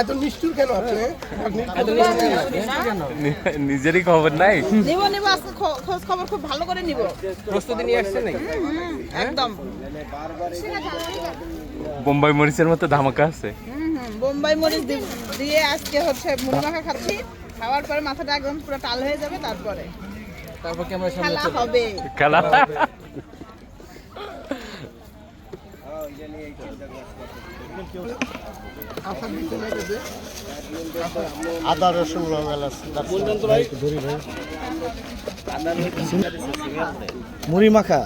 এত নিষ্ঠুর কেন আপনি? নিজেরই খবর নাই? নিব নিব আজকে খোঁজ খবর খুব ভালো করে নিব। প্রস্তুতি নিয়ে আসছে নাকি? একদম। বোম্বাই মরিচের মতো ধামাকা আছে। হুম, হুম, বোম্বাই মরিচ দিয়ে আজকে হচ্ছে মুড়ি মাখা খাচ্ছি। খাওয়ার পরে মাথাটা একদম পুরো টাল হয়ে যাবে তারপরে। তারপর ক্যামেরা সামনে খেলা হবে। খেলা আসার দিতে না গেছে আদা রসুন মুড়ি মাখা।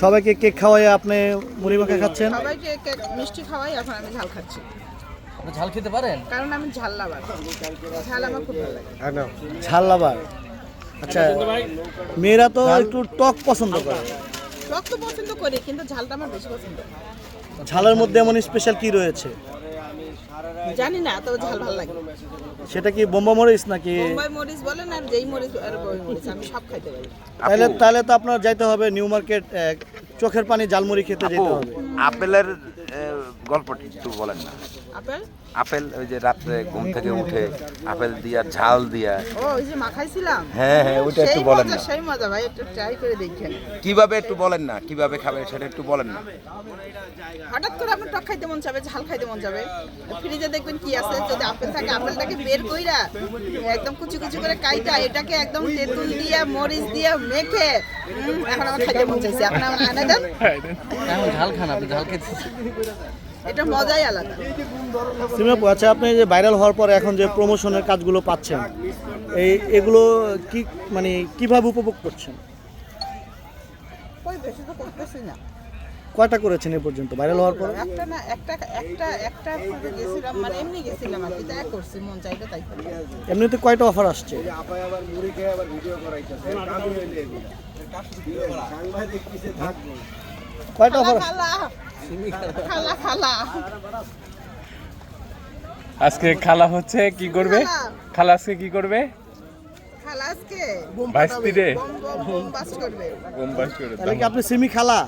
সবাইকে কেক খাওয়াই আপনি মুড়ি মাখা খাচ্ছেন? সবাইকে কেক মিষ্টি খাওয়াই এখন আমি ঝাল খাচ্ছি। আপনি ঝাল খেতে পারেন? কারণ আমি ঝাল লাভার। ঝাল আমার খুব ভালো লাগে। ঝাল লাবার আচ্ছা মেয়েরা তো একটু টক পছন্দ করে। রক্ত পছন্দ করি কিন্তু ঝালটা আমার বেশি পছন্দ। ঝালের মধ্যে এমন স্পেশাল কি রয়েছে? জানি না তবে ঝাল ভালো লাগে। সেটা কি বোম্বা মরিচ নাকি? বোম্বাই মরিচ বলেন আর যেই মরিচ আর বোম্বাই মরিচ আমি সব খাইতে পারি। তাহলে তাহলে তো আপনার যাইতে হবে নিউ মার্কেট চোখের পানি ঝালমুড়ি খেতে যেতে হবে। আপেলের গল্পটি একটু বলেন না। আপেল? আপেল ওই যে রাত্রে ঘুম থেকে উঠে আপেল দিয়া ঝাল দিয়া। ও ওই যে মাখাইছিলাম। হ্যাঁ হ্যাঁ ওইটা একটু বলেন মজা না। সেই মজা ভাই একটু ট্রাই করে দেখেন। কীভাবে একটু বলেন না কীভাবে খাবে সেটা একটু বলেন না। হঠাৎ করে আপনার টক খাইতে মন যাবে ঝাল খাইতে মন যাবে ফ্রিজে দেখবেন কি আছে যদি আপেল থাকে আপেলটাকে বের কইরা একদম কুচি কুচি করে কাইটা এটাকে একদম তেঁতুল দিয়ে মরিচ দিয়ে মেখে এখন আমার খাইতে মন চাইছে। এখন আমার আনে দেন। এখন ঝাল খান আপনি ঝাল খেতে এটা মজাই আলাদা। সিমিয়াপু আচ্ছা আপনি যে ভাইরাল হওয়ার পর এখন যে প্রমোশনের কাজগুলো পাচ্ছেন এই এগুলো কি মানে কীভাবে উপভোগ করছেন? কয়টা করেছেন এ পর্যন্ত ভাইরাল হওয়ার পর? একটা না একটা একটা একটা গেছিলাম মানে এমনি গেছিলাম আর কি তাই করছি মন চাইলে তাই করি। এমনিতে কয়টা অফার আসছে? আবার মুড়ি খেয়ে আবার ভিডিও করাইতেছে কয়টা অফার খালা খালা খালা। আজকে খালা হচ্ছে কি করবে? খালা। আজকে কি করবে? আপনি সিমি খালা?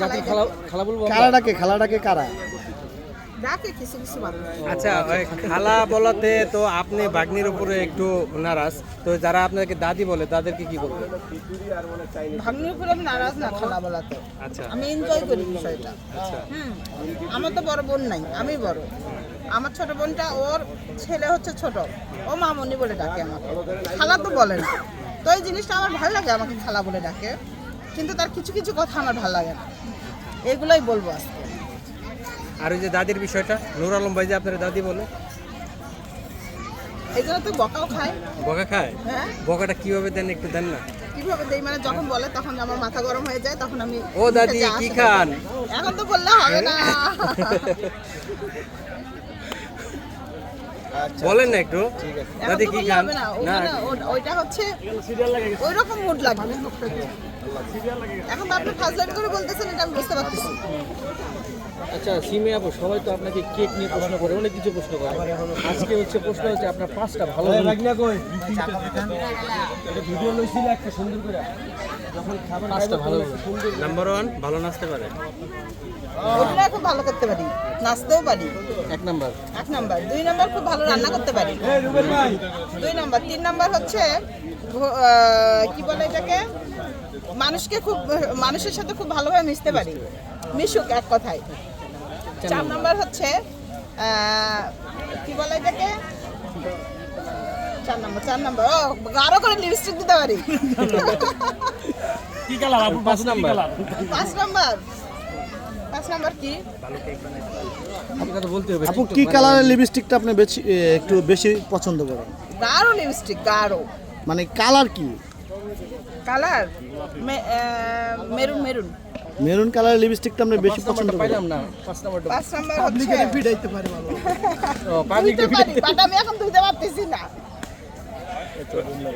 খালা খালা বলব খালাটাকে খালাটাকে কারা? ডাকে কিছু কিছু মানুষ। আচ্ছা খালা বলাতে তো আপনি বাগ্নির উপরে একটু নারাজ। তো যারা আপনাকে দাদি বলে তাদেরকে কি বলবেন? ভাগ্নির উপরে আমি নারাজ না খালা বলাতে। আচ্ছা। আমি এনজয় করি বিষয়টা। হুম আমার তো বড় বোন নাই আমি বড়। আমার ছোট বোনটা ওর ছেলে হচ্ছে ছোট। ও মামনি বলে ডাকে আমাকে। খালা তো বলে না। তো এই জিনিসটা আমার ভালো লাগে আমাকে খালা বলে ডাকে। কিন্তু তার কিছু কিছু কথা আমার ভালো লাগে না। এগুলোই বলব আজকে। আর ওই যে দাদির বিষয়টা নুর আলম ভাই যে আপনার দাদি বলে। এই তো বকাও খায়। বকা খায়? হ্যাঁ। বকাটা কীভাবে দেন একটু দেন না। কীভাবে দেই মানে যখন বলে তখন আমার মাথা গরম হয়ে যায় তখন আমি ও দাদি কি খান? এখন তো বললে হবে না। বলেন না একটু। দাদি কি খান? না। না। ওখানে ও- ওইটা হচ্ছে ওই রকম মুড লাগবে এখন তো আপনি ফার্স্ট লাইন করে বলতেছেন এটা আমি বুঝতে পারতেছি। আচ্ছা সিমে আপু সবাই তো আপনাকে কেক নিয়ে প্রশ্ন করে অনেক কিছু প্রশ্ন করে। আজকে হচ্ছে প্রশ্ন হচ্ছে আপনার পাঁচটা ভালো পাঁচটা ভালো নাম্বার ওয়ান ভালো নাচতে পারে। ওটা খুব ভালো করতে পারি। নাচতেও পারি। এক নাম্বার। এক নাম্বার। দুই নাম্বার খুব ভালো রান্না করতে পারি। দুই নাম্বার। তিন নাম্বার হচ্ছে কি বলে এটাকে? মানুষকে খুব মানুষের সাথে খুব ভালোভাবে মিশতে পারি। মিশুক এক কথায়। চার নাম্বার হচ্ছে কি বলে এটাকে? চার নাম্বার চার নাম্বার। ও গাঢ় করে লিপস্টিক দিতে পারি। পাঁচ নাম্বার। পাঁচ নাম্বার। পাঁচ নাম্বার কি? বলতে আপু কি কালারের লিপস্টিকটা আপনি বেশি একটু বেশি পছন্দ করেন? গাঢ় লিপস্টিক গাঢ়। মানে কালার কি? কালার? Maroon maroon. মেরুন কালারের লিপস্টিকটা আপনি বেশি পছন্দ করেন পাইলাম না পাঁচ নাম্বারটা। পাঁচ নাম্বার হচ্ছে। পিটাইতে পারে ভালো ও, পাবলিক পারি বাট আমি এখন ধুইতে পারতেছি না।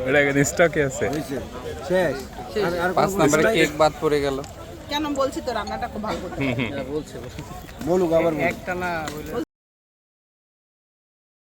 ওটা এখন স্টকে আছে। শেষ। পাঁচ নাম্বারে কেক বাদ পড়ে গেল। কেন বলছি তো রান্নাটা খুব ভালো করতে বলছে একটা না বলে ওই